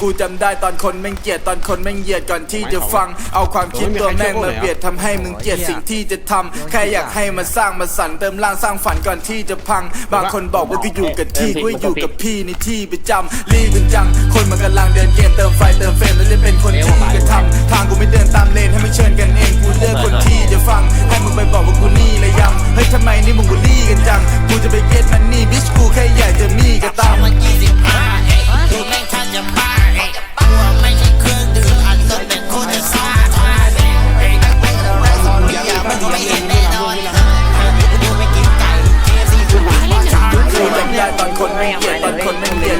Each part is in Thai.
กูจำได้ตอนคนแม่งเกลียดตอนคนแม่งเหยียดก่อนที่จะฟัง เอาความคิดตัวแม่งมาเบียดทำให้มึงเกลียดสิ่งที่จะทำแค่อยากให้มาสร้างมาสรรเติมร่างสร้างฝันก่อนที่จะพัง บางคนบอกว่ากูอยู่กับที่กูอยู่กับพี่ในที่ประจำรีบเป็นจัง คนมันกำลังเดินเกมเติมไฟเติมเฟรมแล้วได้เป็นคนที่กระทำทางกูไม่เดินตามเลนให้มันเชิญ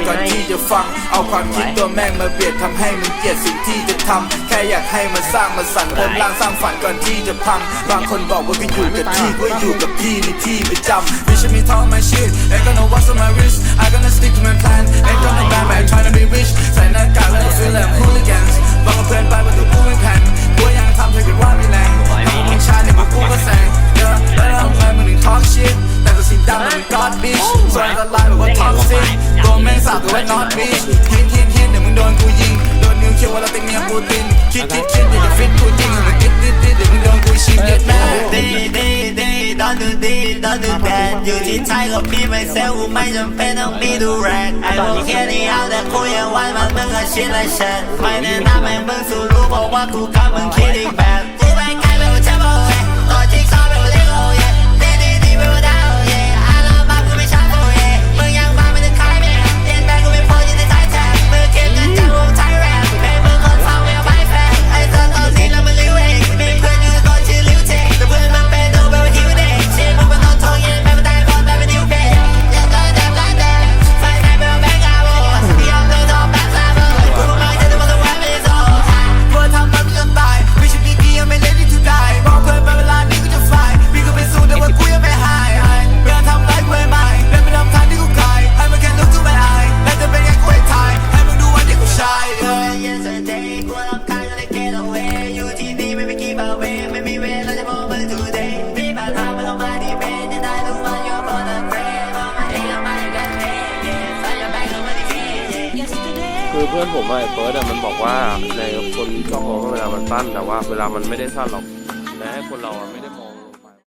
กลียดก่อนที่จะฟัง เอาความคิดตัวแม่งมาเบียดทำให้มึงเกลียดสิ่งที่จะทำแค่อยากให้มาสร้างมาสรรเริ่มร่างสร้างฝันก่อนที่จะพัง บางคนบอกว่ากูอยู่กับที่กูอยู่กับพี่ในที่ประจำ Wish me talk my shit ain't gonna watch on my wrist I gonna stick to my plan ain't gonna bad man trying to be rich ใส่หน้ากากแล้วก็ feel like hooligans บอกกับเพื่อนไปว่าตัวกูไม่แพงกูยังทำถ้าเกิดว่ามีแรงถ้ามึงช้าเนี่ยมึงกูก็แซงเยอะแล้วทำไมมึงถึง talk shit แต่ตัวสีดำมัน God bitch ส่วนอันตร ตัวแม่งสาบตัวว่า not bitch ฮิตฮิตฮิตเดี๋ยวมึงโดนกูยิง โดนนิ้วเขียวว่าเราติงเมียปูติน คิดคิดคิดเดี๋ยวจะฟิตกูจริงหรือติดติดติดเดี๋ยวมึงโดนกูชิมเย็ดแม่ดีดีดีดอนดูดีดอนดูแบดอยู่ที่ไทยก็มีไม่เซลกูไม่จำเป็นต้องมีดูแรกไอ้พวกแค่นี้เอาแต่คุยยังวันมันมึงก็ชินและเช็ดไม่แนะนำให้มึงสู่รู้บอกว่ากูกับมึงคิดอีกแบบ พื่อนผมอะไอ้เฟิร์สอะมันบอกว่าในคนชอบมองว่าเวลามันสั้นแต่ว่า เวลามันไม่ได้สั้นหรอกและให้คนเราอะไม่ได้มอง